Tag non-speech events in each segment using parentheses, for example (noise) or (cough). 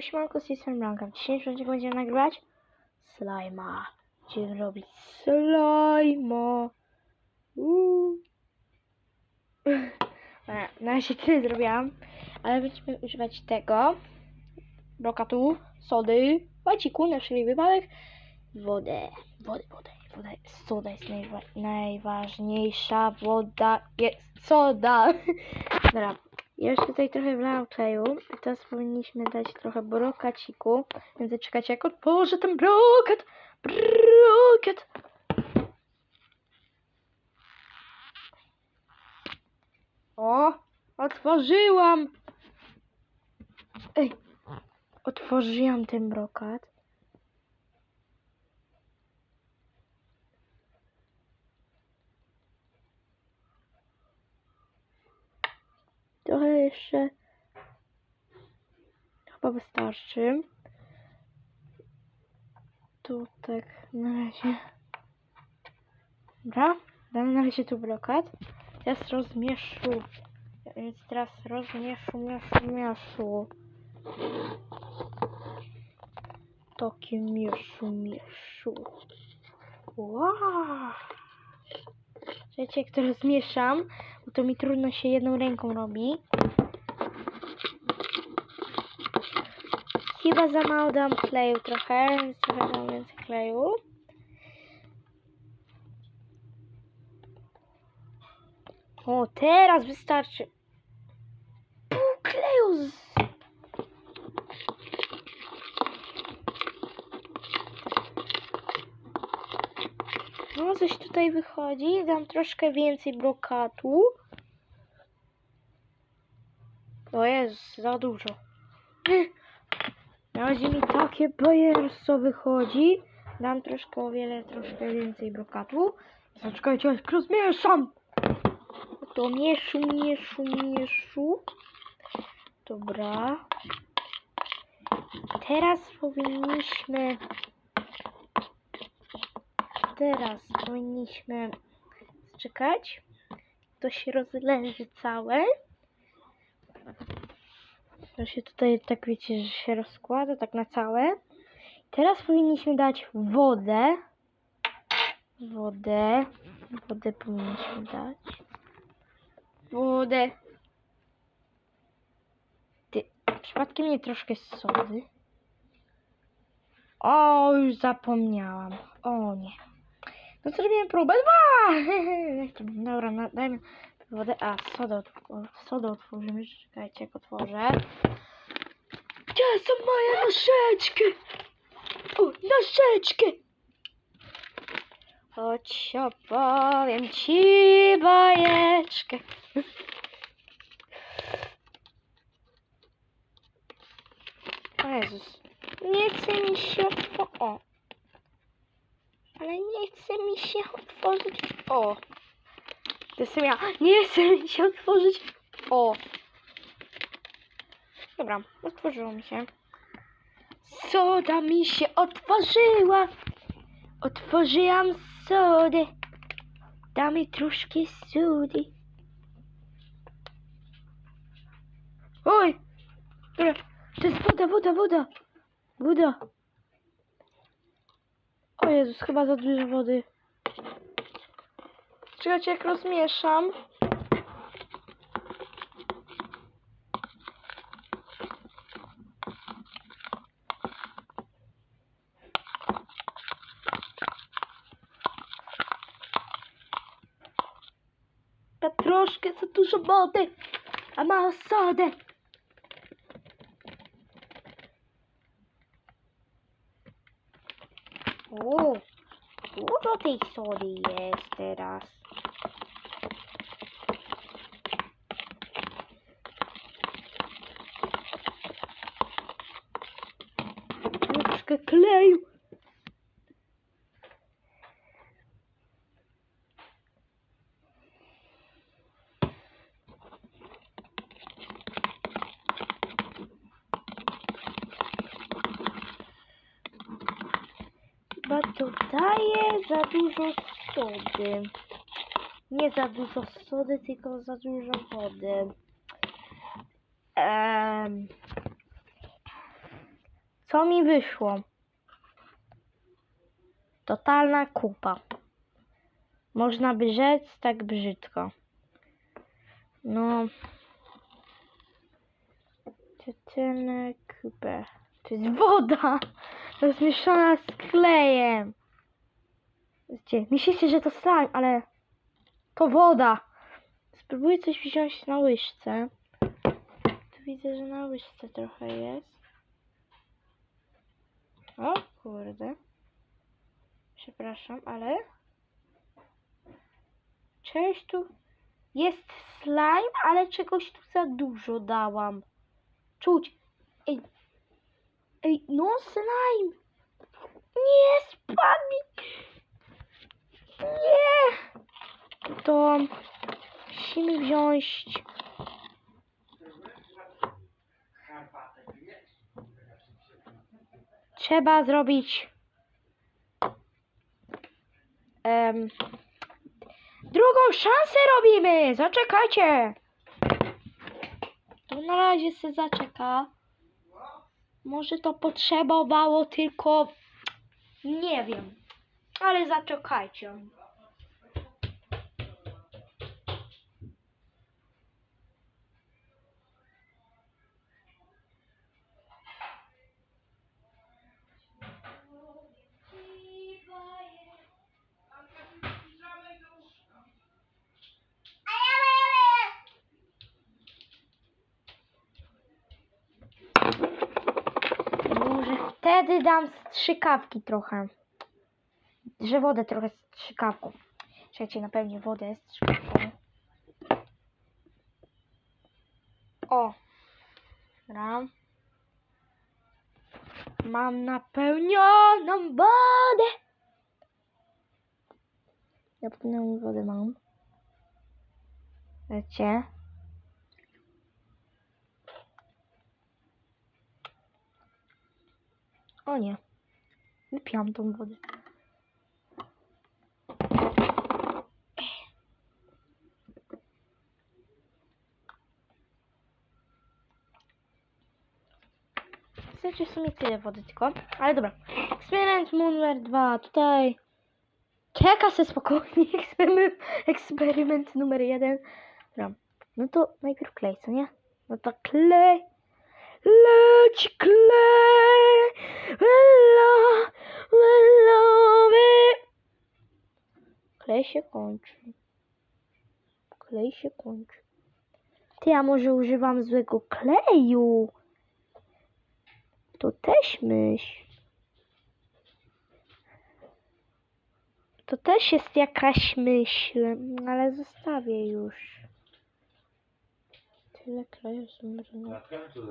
Siemanko, z strony Blanka. W dzisiejszym odcinku będziemy nagrywać slajma. Będziemy robić slajma. Uuu. (laughs) Na razie tyle zrobiłam, ale będziemy używać tego brokatu, sody, baciku na wszelki wypadek, wodę, wodę, wodę, wodę, soda jest najwa najważniejsza, woda jest soda. (laughs) Dobra, ja już tutaj trochę wlałam kleju. I teraz powinniśmy dać trochę brokaciku. Więc zaczekajcie, jak otworzę ten brokat. Brokat. O, otworzyłam. Ej, otworzyłam ten brokat. Trochę jeszcze chyba wystarczy. Tu tak na razie. Dobra, damy na razie tu brokat. Teraz rozmieszu. Więc teraz rozmieszu, mieszu, mieszu. Takie mieszu, mieszu. Wow. Słuchajcie, jak to rozmieszam, bo to mi trudno się jedną ręką robi. Chyba za mało dam kleju trochę, więc trochę dam więcej kleju. O, teraz wystarczy. Pół kleju z... No, coś tutaj wychodzi. Dam troszkę więcej brokatu. O jest za dużo. Na razie mi takie bajerstwo wychodzi. Dam troszkę o wiele, troszkę więcej brokatu. Zaczekajcie, rozmieszam. To mieszu, mieszu, mieszu. Dobra. Teraz powinniśmy teraz powinniśmy czekać. To się rozleży całe. To się tutaj, tak wiecie, że się rozkłada tak na całe. Teraz powinniśmy dać wodę. Wodę. Wodę powinniśmy dać. Wodę. Ty, przypadkiem nie troszkę sody. O, już zapomniałam. O nie. No zrobimy próbę dwa! (laughs) Dobra, no, dajmy wodę. A, sodę, sodę otworzymy. Czekajcie, jak otworzę. Gdzie są moje nożyczki? O, nożyczki! Chodź, opowiem ci bajeczkę. O Jezus. Nie chce mi się otworzyć. O. Ale nie chce mi się otworzyć. O. To jestem ja. Nie chce mi się otworzyć. O. Dobra, otworzyło mi się. Soda mi się otworzyła. Otworzyłam sodę. Damy troszkę sody. Oj! Dobra, to jest woda, woda, woda. Woda. O Jezus, chyba za dużo wody. Czekajcie, jak rozmieszam. Troszkę za dużo wody, a mało sody. O, dużo tej soli jest teraz. Troszkę kleju. Chyba dodaję za dużo sody. Nie za dużo sody, tylko za dużo wody. Em, Co mi wyszło? Totalna kupa. Można by rzec tak brzydko. No. Cytynę kupę. To jest woda! Rozmieszana z klejem. Wiecie, myślicie, że to slime, ale to woda. Spróbuję coś wziąć na łyżce. Tu widzę, że na łyżce trochę jest. O kurde. Przepraszam, ale część tu jest slime, ale czegoś tu za dużo dałam. Czuć. Ej, ej, no slime. Nie, spadł. Nie. To musimy wziąć trzeba zrobić em, drugą szansę robimy. Zaczekajcie. To na razie się zaczeka. Może to potrzebowało tylko nie wiem. Ale zaczekajcie. Może wtedy dam strzykawki trochę. Że wodę trochę strzykawką. Czekajcie, napełnię wodę strzykawką. O! Dobra. Mam napełnioną wodę. Napełnioną wodę mam. Wiecie? O nie. Wypiłam tą wodę. Znaczy w sumie tyle wody tylko. Ale dobra. Eksperyment numer dwa. Tutaj. Czeka se spokojnie. (laughs) Eksperyment, eksperyment numer jeden. Dobra. No to najpierw klej, co nie? No to klej. Leć klej. La, wy. Klej się kończy. Klej się kończy. Ty, a może używam złego kleju? To też myśl. To też jest jakaś myśl, ale zostawię już. Tyle kleju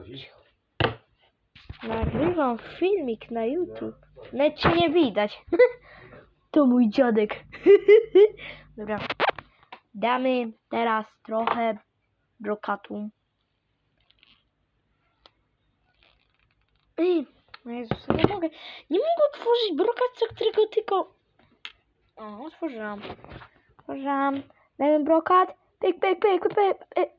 dziś? Nagrywam filmik na YouTube. Nawet cię nie widać. (laughs) To mój dziadek. (laughs) Dobra. Damy teraz trochę brokatu. Ej, no Jezus, nie mogę. Nie mogę otworzyć brokatu, którego tylko... O, otworzyłam. Otworzyłam. Dajmy brokat. Pyk, pyk, pyk, pyk, pyk.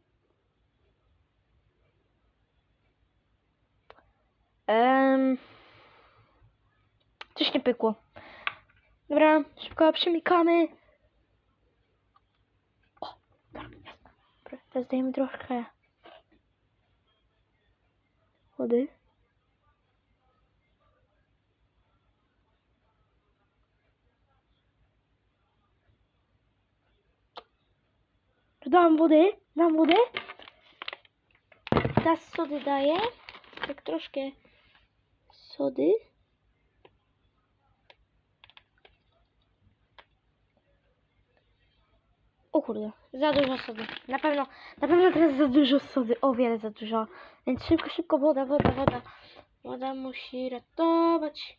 Em, coś nie pykło. Dobra, szybko przymykamy. O, tak. Dobra, teraz dajemy trochę wody. Dałam wody, dam wodę. Teraz sody daję. Tak troszkę sody. O kurde, za dużo sody. Na pewno, na pewno teraz za dużo sody, o wiele za dużo. Więc szybko, szybko woda, woda, woda. Woda musi ratować.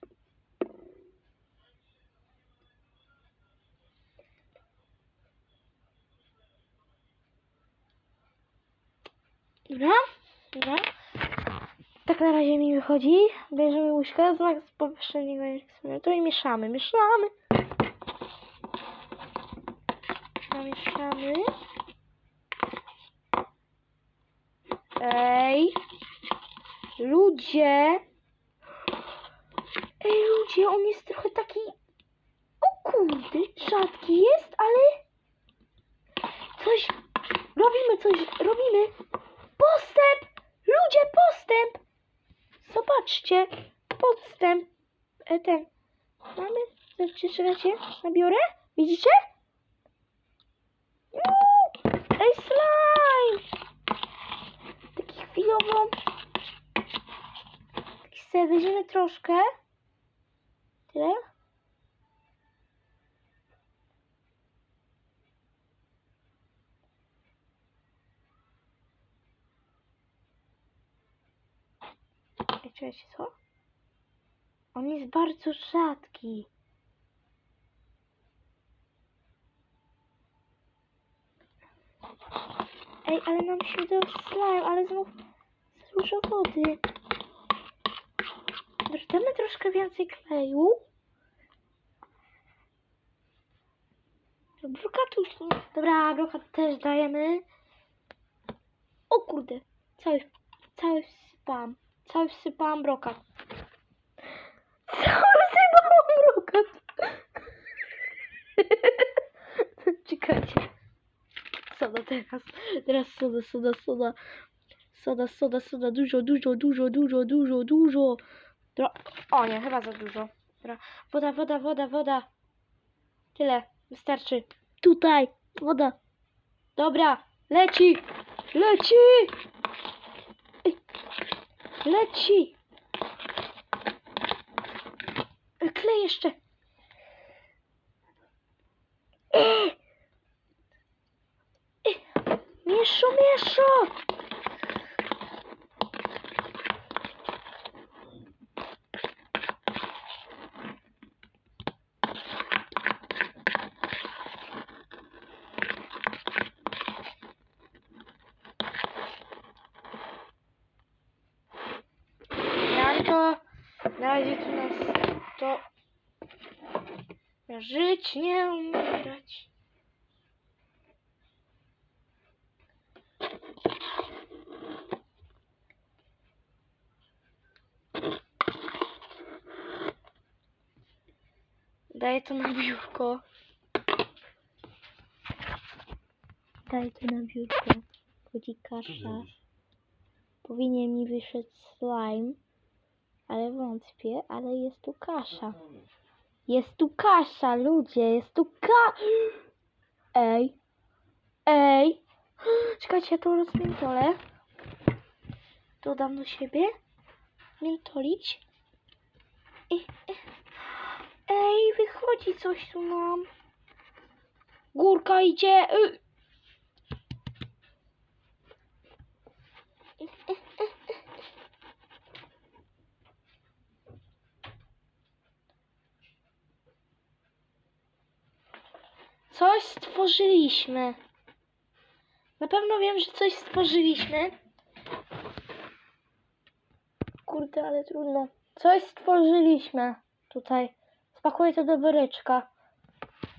Dobra, dobra. Tak na razie mi wychodzi. Bierzemy łyżkę, znak z poprzedniego eksperymentu i mieszamy, mieszamy. Mieszamy. Ej. Ludzie. Ej, ludzie, on jest trochę taki... O kurde, rzadki jest, ale... Coś... Robimy coś, robimy. Postęp! Ludzie, postęp! Zobaczcie, postęp. E, ten... Mamy... Czekajcie, czekajcie, nabiorę? Widzicie? Ej, slime! Taki chwilowo... Taki sobie weźmiemy troszkę. Tyle. Czekajcie, co? On jest bardzo rzadki. Ej, ale nam się dał slime, ale znów za dużo wody. Damy troszkę więcej kleju? Brokatu już nie... Dobra, brokat też dajemy. O kurde, cały, cały wsypałam. Cały wsypałam brokat. Cały wsypałam brokat. Czekajcie. Soda teraz. Teraz soda, soda, soda. Soda, soda, soda. Dużo, dużo, dużo, dużo, dużo, dużo. Dro o nie, chyba za dużo. Dobra. Woda, woda, woda, woda. Tyle. Wystarczy. Tutaj. Woda. Dobra. Leci. Leci. Leci. Klej jeszcze. Ej. Ej. Mieszo, mieszo. Janko, na razie tu nas to żyć, nie umierać. Daję to na biurko. Daj to na biurko. Chodzi kasza. Powinien mi wyszedł slime, ale wątpię, ale jest tu kasza. Jest tu kasza, ludzie, jest tu ka... Ej, ej, (gasps) czekajcie, ja to rozmiętolę. Dodam do siebie. Miętolić. I, ej, wychodzi coś tu nam. Górka idzie. y. Coś stworzyliśmy. Na pewno wiem, że coś stworzyliśmy. Kurde, ale trudno. Coś stworzyliśmy tutaj. Spakuję to do woreczka.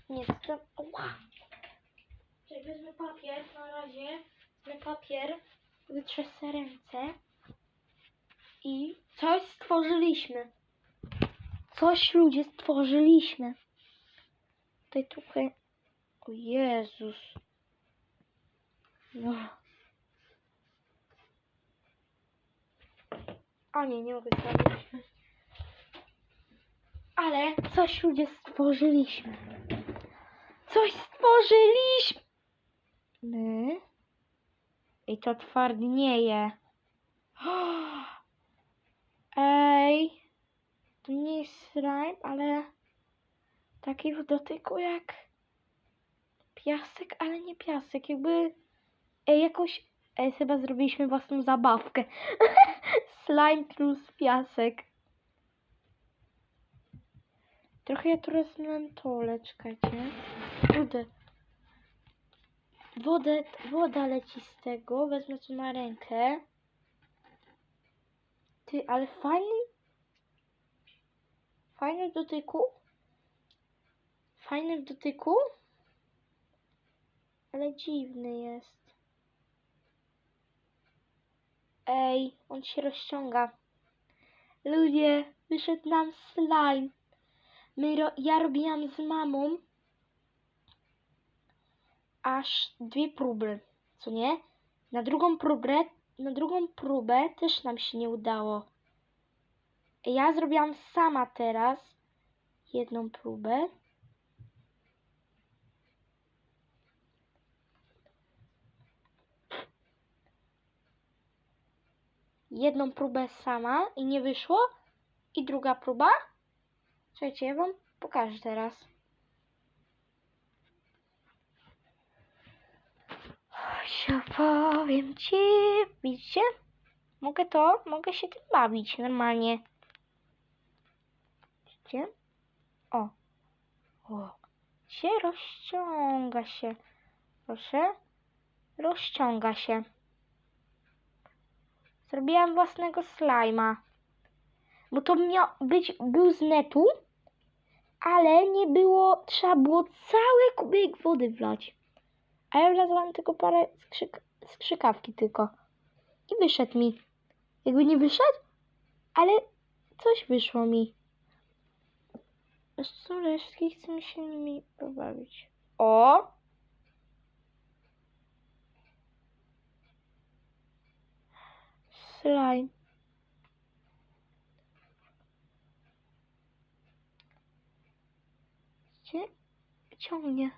Nie, to... Ła. Wezmę papier na razie. Wezmę papier. Wytrzę ręce. I coś stworzyliśmy. Coś ludzie stworzyliśmy. Tutaj trochę... O Jezus. No. A nie, nie mogę zrobić. Ale coś ludzie stworzyliśmy. Coś stworzyliśmy. My. I to twardnieje. (gasps) Ej. To nie jest slime, ale taki w dotyku jak piasek, ale nie piasek. Jakby ej, jakoś ej, chyba zrobiliśmy własną zabawkę. (laughs) slime plus piasek. Trochę ja tu rozmętolę, czekajcie. Kurde. Wodę, woda leci z tego, wezmę to na rękę. Ty, ale fajny. Fajny w dotyku. Fajny w dotyku. Ale dziwny jest. Ej, on się rozciąga. Ludzie, wyszedł nam slime. My ro ja robiłam z mamą aż dwie próby, co nie? Na drugą próbę, na drugą próbę też nam się nie udało. Ja zrobiłam sama teraz jedną próbę. Jedną próbę sama i nie wyszło. I druga próba. Słuchajcie, ja wam pokażę teraz. Się powiem ci, widzicie? Mogę to, mogę się tym bawić normalnie. Widzicie? O. O. Się rozciąga się. Proszę. Rozciąga się. Zrobiłam własnego slajma. Bo to miał być, był z netu, ale nie było, trzeba było cały kubek wody wlać. A ja wlazłam tylko parę skrzyk, skrzykawki tylko. I wyszedł mi. Jakby nie wyszedł, ale coś wyszło mi. Wiesz co, resztki chcę się nimi pobawić. O! Slime. Gdzie? Ciągnie.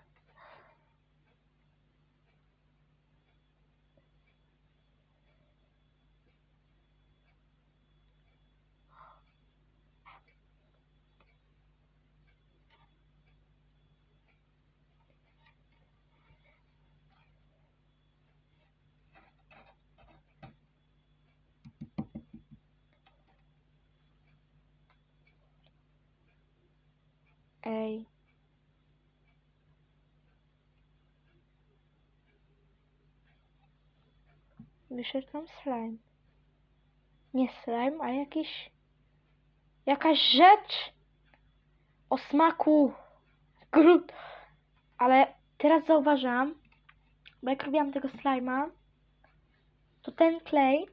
Ej. Wyszedł nam slime. Nie slime, a jakiś... Jakaś rzecz o smaku grud. Ale teraz zauważyłam, bo jak robiłam tego slima, to ten klej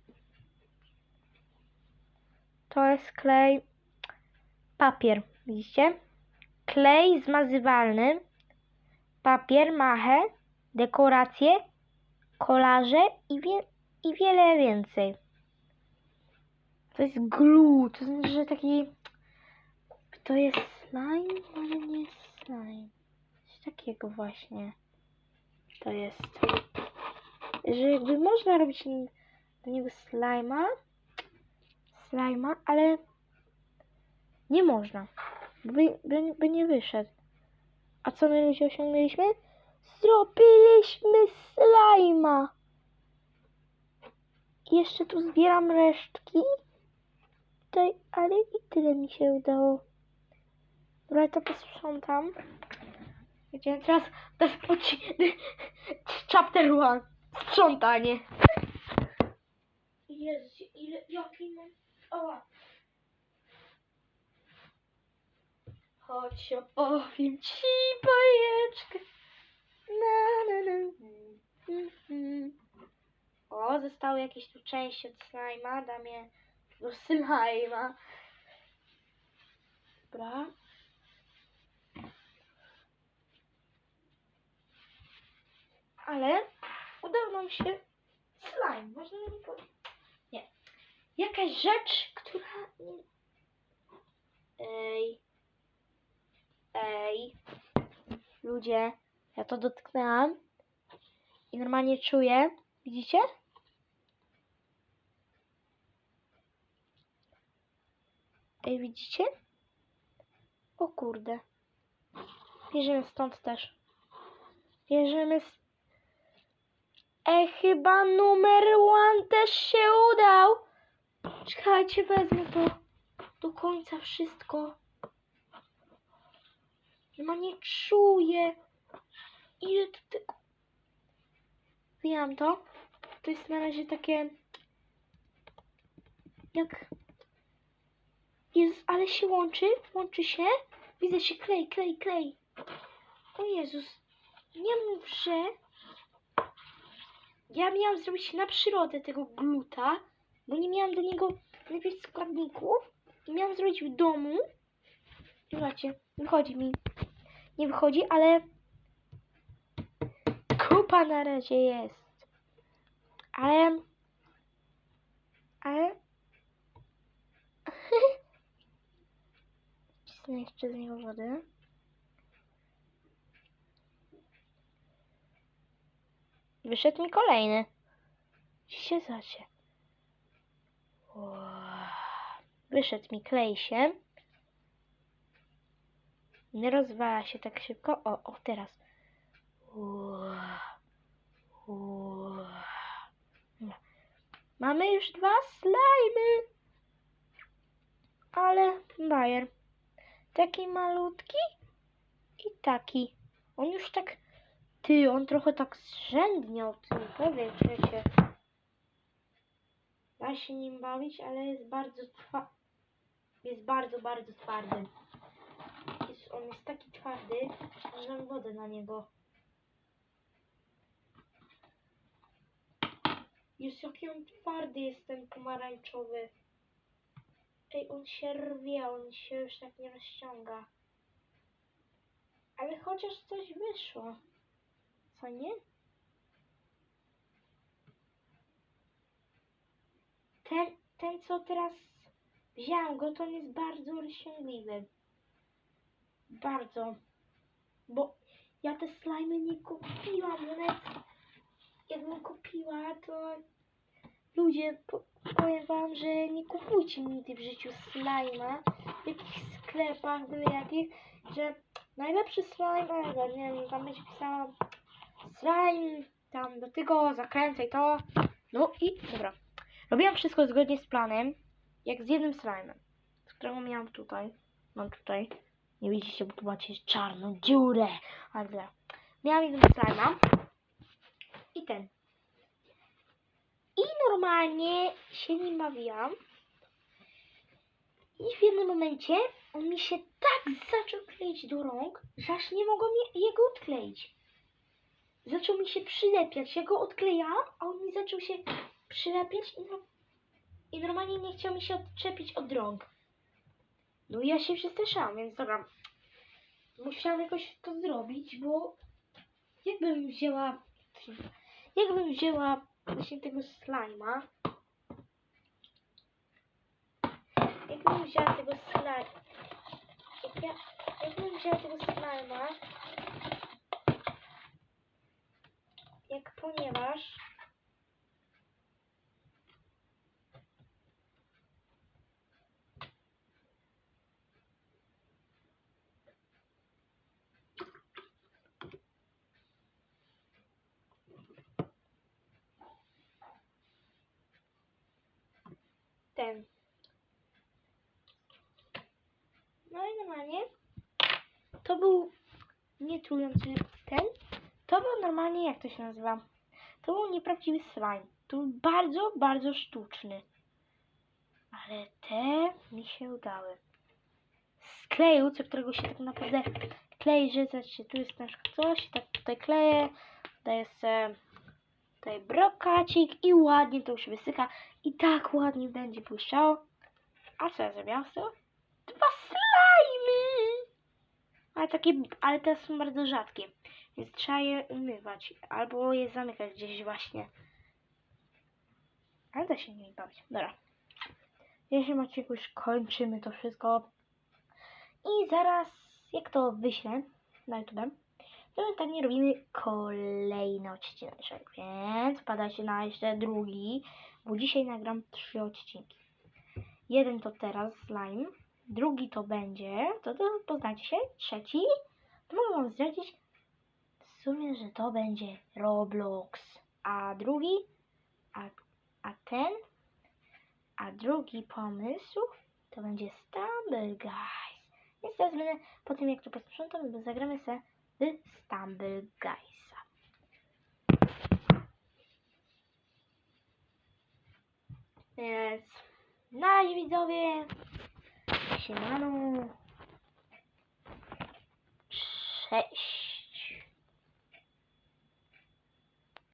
to jest klej papier, widzicie? Klej zmazywalny, papier, machę, dekoracje, kolarze i, wie, i wiele więcej. To jest glue, to znaczy, że taki... To jest slime, ale nie slime. Coś takiego właśnie. To jest. Że jakby można robić do niego slima, slima, ale nie można. By, by, by nie wyszedł. A co my ludzie osiągnęliśmy? Zrobiliśmy slajma. Jeszcze tu zbieram resztki. Tutaj, ale i tyle mi się udało. Dobra, to posprzątam. Gdzie teraz, teraz poci... (laughs) Chapter one. Sprzątanie. Jezu, ile, jaki mam... Chodź, opowiem ci bajeczkę. Na, na, na. O, zostały jakieś tu części od slajma. Dam je do slajma. Dobra. Ale udało nam się slime. Można mi powiedzieć. Nie. Jakaś rzecz, która... Ej. Ej. Ludzie, ja to dotknęłam i normalnie czuję. Widzicie? Ej, widzicie? O kurde. Bierzemy stąd też. Bierzemy s- Ej, chyba numer one też się udał. Czekajcie, wezmę to do końca wszystko. No nie czuję. Ile to tego... Wyjęłam to. To jest na razie takie... Jak... Jezus, ale się łączy. Łączy się. Widzę się klej, klej, klej. O Jezus. Nie mów, że... Ja miałam zrobić na przyrodę tego gluta, bo nie miałam do niego najpierw składników, I miałam zrobić w domu. Zobaczcie, wychodzi mi. Nie wychodzi, ale kupa na razie jest. Ale... Ale... (laughs) Cisnę jeszcze z niego wodę. Wyszedł mi kolejny. Się. Wyszedł mi klej. Nie rozwala się tak szybko. O, o teraz. Mamy już dwa slajmy. Ale bajer. Taki malutki i taki. On już tak. Ty, on trochę tak zrzędniał. Ty, powiem się. Da się nim bawić, ale jest bardzo twa... Jest bardzo, bardzo twardy. On jest taki twardy, że dam wodę na niego. Jest jaki on twardy jest ten pomarańczowy. Ej, on się rwie, on się już tak nie rozciąga. Ale chociaż coś wyszło. Co nie? Ten, ten co teraz wziąłem go, to on jest bardzo rozciągliwy. Bardzo. Bo ja te slimy nie kupiłam, nawet jakbym kupiła, to ludzie, po, powiem wam, że nie kupujcie nigdy w życiu slima w jakichś sklepach, byle jakich, że najlepszy slime ever, nie wiem, tam będzie pisała slime, tam do tego zakręcaj to, no i dobra. Robiłam wszystko zgodnie z planem, jak z jednym slime'em, z którego miałam tutaj, mam tutaj, nie widzicie, bo tu macie czarną dziurę, ale. Miałam jeden slime'a i ten. I normalnie się nim bawiłam. I w jednym momencie on mi się tak zaczął kleić do rąk, że aż nie mogłam je, jego odkleić. Zaczął mi się przylepiać. Ja go odklejałam, a on mi zaczął się przylepiać i, no, i normalnie nie chciał mi się odczepić od rąk. No i ja się przestraszyłam, więc dobra. Musiałam jakoś to zrobić, bo jakbym wzięła jakbym wzięła właśnie tego slajma jakbym wzięła tego slajma jak ja, jakbym wzięła tego slajma jak ponieważ ten. No i normalnie to był nietrujący ten. To był normalnie, jak to się nazywa? To był nieprawdziwy slime. To był bardzo, bardzo sztuczny. Ale te mi się udały. Z kleju, co którego się tak naprawdę klei, że zobaczcie, tu jest na przykład coś, tak tutaj kleję, daję sobie tutaj brokacik i ładnie to już wysyka i tak ładnie będzie błyszczało. A co ja zrobiłam? Dwa slajmy! Ale takie, ale te są bardzo rzadkie, więc trzeba je umywać albo je zamykać gdzieś właśnie. Ale da się nimi bawić. Dobra. Jeśli macie już kończymy to wszystko. I zaraz, jak to wyślę na YouTube, nie robimy kolejny odcinek, więc padajcie na jeszcze drugi, bo dzisiaj nagram trzy odcinki. Jeden to teraz slime, drugi to będzie, to, to poznacie się, trzeci, to mogę wam zdradzić w sumie, że to będzie Roblox, a drugi, a, a ten, a drugi pomysł to będzie Stumble Guys. Więc teraz będę, po tym jak to posprzątam, zagramy sobie w Stumble Guysa. Więc na razie widzowie. Siemano. Cześć.